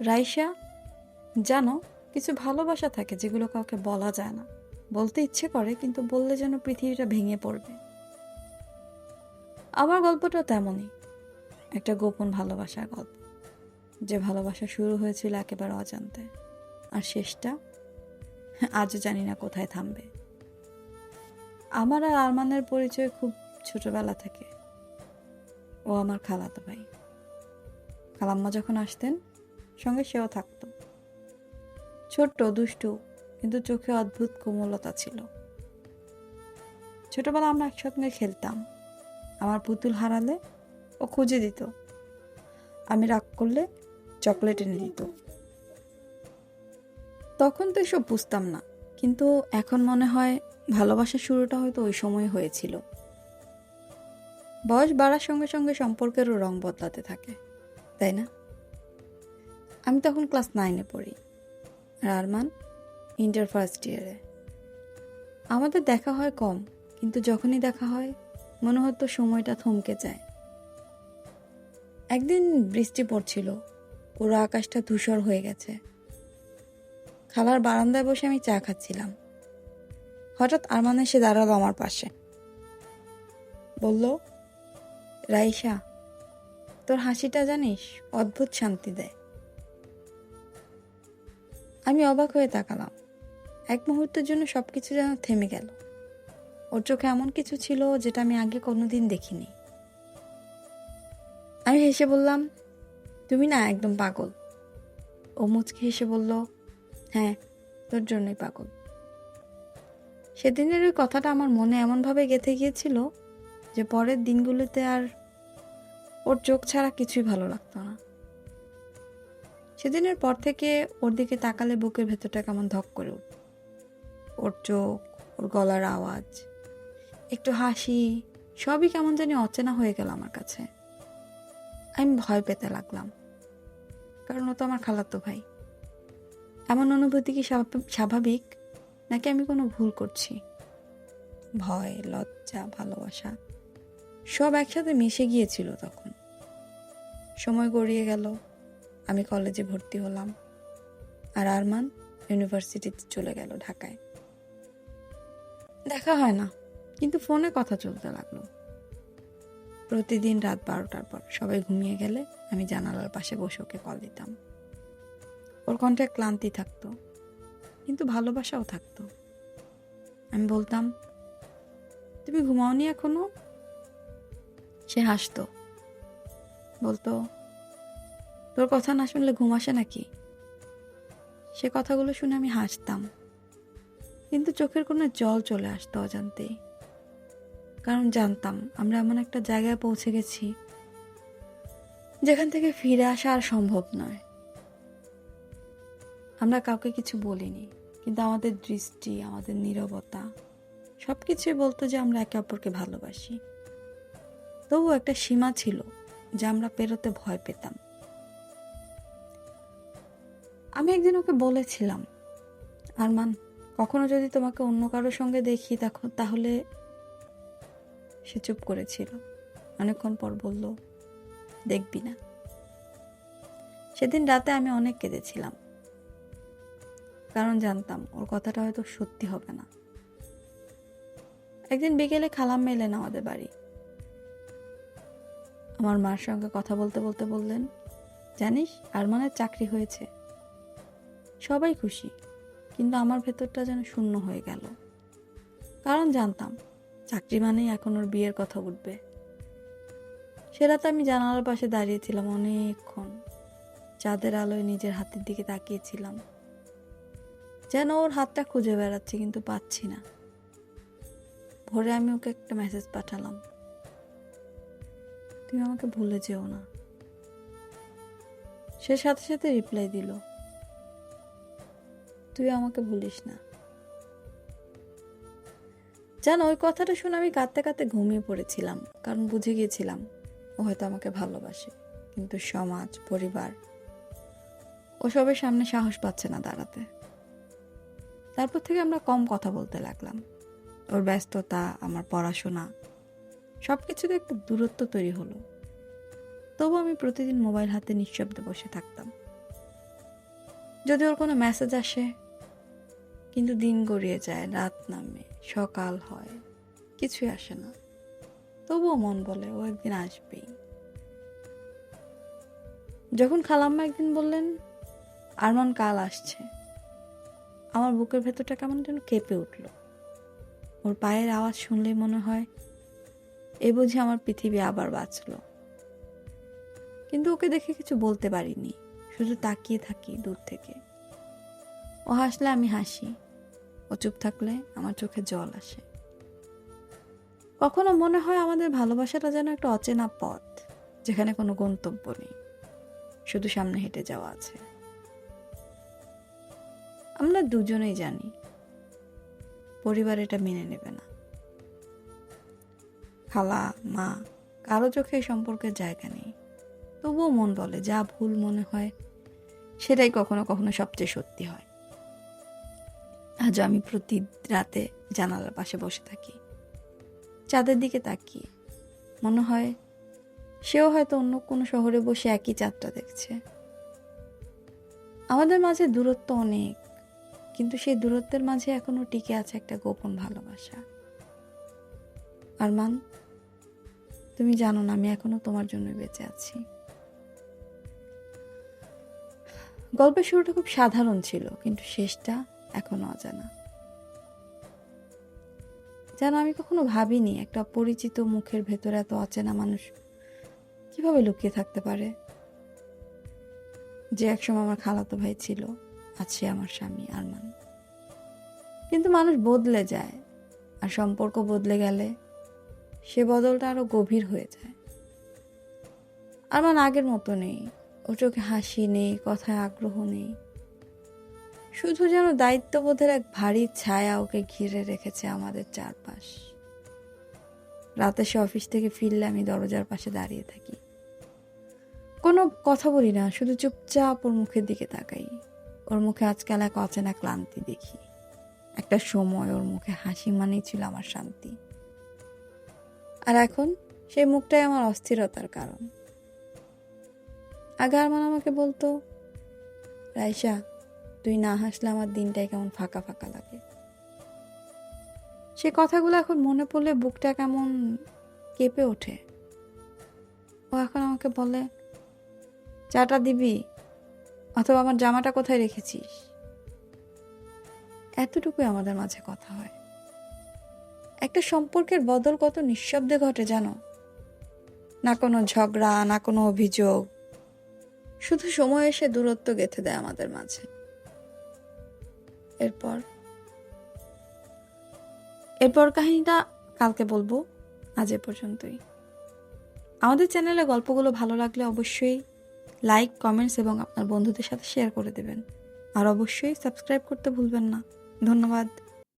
রাইসা জানো, কিছু ভালোবাসা থাকে যেগুলো কাউকে বলা যায় না। বলতে ইচ্ছে করে, কিন্তু বললে যেন পৃথিবীটা ভেঙে পড়বে। আমার গল্পটা তেমনই। একটা গোপন ভালোবাসার গল্প। যে ভালোবাসা শুরু হয়েছিল একেবারে অজান্তে। আর শেষটা? আজও জানি না কোথায় থামবে। আমার আর আরমানের পরিচয় খুব ছোটবেলা থেকে। ও আমার খালাতো ভাই। খালাম্মা যখন আসতেন সঙ্গে সেও থাকতো। ছোট্ট, দুষ্টু, কিন্তু চোখে অদ্ভুত কোমলতা ছিল। ছোটবেলা আমরা একসঙ্গে খেলতাম। আমার পুতুল হারালে ও খুঁজে দিত। আমি রাগ করলে চকলেট এনে দিত। তখন তো এসব বুঝতাম না, কিন্তু এখন মনে হয় ভালোবাসার শুরুটা হয়তো ওই সময় হয়েছিল। বয়স বাড়ার সঙ্গে সঙ্গে সম্পর্কেরও রং বদলাতে থাকে, তাই না? আমি তখন ক্লাস নাইনে পড়ি। আর আরমান, ইন্টার ফার্স্ট ইয়ারে। আমাদের দেখা হয় কম, কিন্তু যখনই দেখা হয়, মনে হতো সময়টা থমকে যায়। একদিন বৃষ্টি পড়ছিল, পুরো আকাশটা ধূসর হয়ে গেছে। খালার বারান্দায় বসে আমি চা খাচ্ছিলাম। হঠাৎ আরমান এসে দাঁড়াল আমার পাশে। বলল রাইসা তোর হাসিটা জানিস, অদ্ভুত শান্তি দেয়। আমি অবাক হয়ে তাকালাম। এক মুহূর্তের জন্য সব কিছু যেন থেমে গেল। ওর চোখে এমন কিছু ছিল যেটা আমি আগে কোনোদিন দেখিনি। আমি হেসে বললাম, তুমি না একদম পাগল। ও মুচকি হেসে বলল হ্যাঁ তোর জন্যই পাগল। সেদিনের ওই কথাটা আমার মনে এমনভাবে গেঁথে গিয়েছিল যে পরের দিনগুলোতে আর ওর চোখ ছাড়া কিছুই ভালো লাগতো না। সেদিনের পর থেকে ওর দিকে তাকালে বুকের ভেতরটা কেমন ধক করে উঠত ওর চোখ, ওর গলার আওয়াজ, একটু হাসি, সবই কেমন জানি অচেনা হয়ে গেল আমার কাছে। আমি ভয় পেতে লাগলাম। কারণ ও তো আমার খালাতো ভাই। এমন অনুভূতি কি স্বাভাব- স্বাভাবিক? নাকি আমি কোনো ভুল করছি? ভয়, লজ্জা, ভালোবাসা, সব একসাথে মিশে গিয়েছিল তখন। সময় গড়িয়ে গেল। আমি কলেজে ভর্তি হলাম। আর আরমান ইউনিভার্সিটিতে চলে গেল ঢাকায়। দেখা হয় না, কিন্তু ফোনে কথা চলতে লাগল। প্রতিদিন রাত বারোটার পর সবাই ঘুমিয়ে গেলে আমি জানালার পাশে বসে ওকে কল দিতাম। ওর কণ্ঠে ক্লান্তি থাকতো, কিন্তু ভালোবাসাও থাকতো। আমি বলতাম, তুমি ঘুমাওনি এখনও? সে হাসতো। বলতো তোর কথা না শুনলে ঘুম আসে নাকি? সে কথাগুলো শুনে আমি হাসতাম। কিন্তু চোখের কোনো জল চলে আসতো অজান্তেই। কারণ জানতাম, আমরা এমন একটা জায়গায় পৌঁছে গেছি, যেখান থেকে ফিরে আসা আর সম্ভব নয়। আমরা কাউকে কিছু বলিনি, কিন্তু আমাদের দৃষ্টি, আমাদের নীরবতা সব কিছুই বলতো যে আমরা একে অপরকে ভালোবাসি। তবু একটা সীমা ছিল যা আমরা পেরোতে ভয় পেতাম। আমি একদিন ওকে বলেছিলাম, আরমান, কখনো যদি তোমাকে অন্য কারোর সঙ্গে দেখি তখন তাহলে সে চুপ করেছিল। অনেকক্ষণ পর বলল, দেখবি না। সেদিন রাতে আমি অনেক কেঁদেছিলাম। কারণ জানতাম, ওর কথাটা হয়তো সত্যি হবে না। একদিন বিকেলে খালাম এলেন আমাদের বাড়ি। আমার মার সঙ্গে কথা বলতে বলতে বললেন, জানিস, আরমানের চাকরি হয়েছে। সবাই খুশি, কিন্তু আমার ভেতরটা যেন শূন্য হয়ে গেল। কারণ জানতাম, চাকরি মানেই এখন ওর বিয়ের কথা উঠবে। সে রাতে আমি জানালার পাশে দাঁড়িয়েছিলাম অনেকক্ষণ, চাঁদের আলোয় নিজের হাতের দিকে তাকিয়েছিলাম। যেন ওর হাতটা খুঁজে বেড়াচ্ছি, কিন্তু পাচ্ছি না। ভোরে আমি ওকে একটা মেসেজ পাঠালাম। তুমি আমাকে ভুলে যেও না। সে সাথে সাথে রিপ্লাই দিল তুই আমাকে ভুলিস না। জানো, ওই কথাটা শুনে আমি কাঁদতে কাঁদতে ঘুমিয়ে পড়েছিলাম, কারণ বুঝে গিয়েছিলাম ও হয়তো আমাকে ভালোবাসে। কিন্তু সমাজ, পরিবার, ওসবের সামনে সাহস পাচ্ছে না দাঁড়াতে। তারপর থেকে আমরা কম কথা বলতে লাগলাম। ওর ব্যস্ততা, আমার পড়াশোনা সব কিছুতে একটা দূরত্ব তৈরি হলো। তবু আমি প্রতিদিন মোবাইল হাতে নিঃশব্দে বসে থাকতাম। যদি ওর কোনো মেসেজ আসে কিন্তু দিন গড়িয়ে যায়, রাত নামে, সকাল হয়, কিছুই আসে না। তবুও মন বলে, ও একদিন আসবেই। যখন খালাম্মা একদিন বললেন, আরমান, কাল আসছে। আমার বুকের ভেতরটা কেমন যেন কেঁপে উঠল। ওর পায়ের আওয়াজ শুনলেই মনে হয়, এ বুঝি আমার পৃথিবী আবার বাঁচলো। কিন্তু ওকে দেখে কিছু বলতে পারিনি, শুধু তাকিয়ে থাকি দূর থেকে। ও হাসলে আমি হাসি। ও চুপ থাকলে আমার চোখে জল আসে। কখনো মনে হয় আমাদের ভালোবাসাটা যেন একটা অচেনা পথ, যেখানে কোনো গন্তব্য নেই, শুধু সামনে হেঁটে যাওয়া আছে। আমরা দুজনেই জানি, পরিবার এটা মেনে নেবে না। খালা, মা, কারও চোখে এই সম্পর্কের জায়গা নেই। তবুও মন বলে, যা ভুল মনে হয়, সেটাই কখনো কখনো সবচেয়ে সত্যি হয়। আজ আমি প্রতি রাতে জানালার পাশে বসে থাকি। চাঁদের দিকে তাকিয়ে মনে হয় সেও হয়তো অন্য কোনো শহরে বসে একই চাঁদটা দেখছে। আমাদের মাঝে দূরত্ব অনেক, কিন্তু সেই দূরত্বের মাঝে এখনও টিকে আছে একটা গোপন ভালোবাসা। আরমান, তুমি জানো না আমি এখনও তোমার জন্য বেঁচে আছি। গল্পের শুরুটা খুব সাধারণ ছিল, কিন্তু শেষটা এখনও অজানা। যেন আমি কখনো ভাবিনি একটা পরিচিত মুখের ভেতরে এত অচেনা মানুষ কীভাবে লুকিয়ে থাকতে পারে। যে একসময় আমার খালাতো ভাই ছিল আছে আমার স্বামী আরমান। কিন্তু মানুষ বদলে যায়, আর সম্পর্ক বদলে গেলে সে বদলটা আরও গভীর হয়ে যায়। আরমান আগের মতো নেই ও চোখে হাসি নেই, কথায় আগ্রহ নেই শুধু যেন দায়িত্ববোধের এক ভারী ছায়া ওকে ঘিরে রেখেছে আমাদের চারপাশ। রাতে সে অফিস থেকে ফিরলে আমি দরজার পাশে দাঁড়িয়ে থাকি। কোনো কথা বলি না, শুধু চুপচাপ ওর মুখের দিকে তাকাই। ওর মুখে আজকাল এক অচেনা ক্লান্তি দেখি। একটা সময় ওর মুখে হাসি মানেই ছিল আমার শান্তি। আর এখন সেই মুখটাই আমার অস্থিরতার কারণ। আগে আরমান আমাকে বলতো, রাইসা তুই না হাসলে আমার দিনটাই কেমন ফাঁকা ফাঁকা লাগে। সে কথাগুলো এখন মনে পড়লে বুকটা কেমন কেঁপে ওঠে। ও এখন আমাকে বলে, চাটা দিবি? অথবা আমার জামাটা কোথায় রেখেছিস? এতটুকুই আমাদের মাঝে কথা হয়। একটা সম্পর্কের বদল কত নিঃশব্দে ঘটে জানো? না কোনো ঝগড়া, না কোনো অভিযোগ। শুধু সময় এসে দূরত্ব গেঁথে দেয় আমাদের মাঝে। এরপর। এরপর কাহিনীটা কালকে বলব, আজ এ পর্যন্তই। আমাদের চ্যানেলে গল্পগুলো ভালো লাগলে অবশ্যই লাইক, কমেন্টস এবং আপনার বন্ধুদের সাথে শেয়ার করে দেবেন। আর অবশ্যই সাবস্ক্রাইব করতে ভুলবেন না। ধন্যবাদ।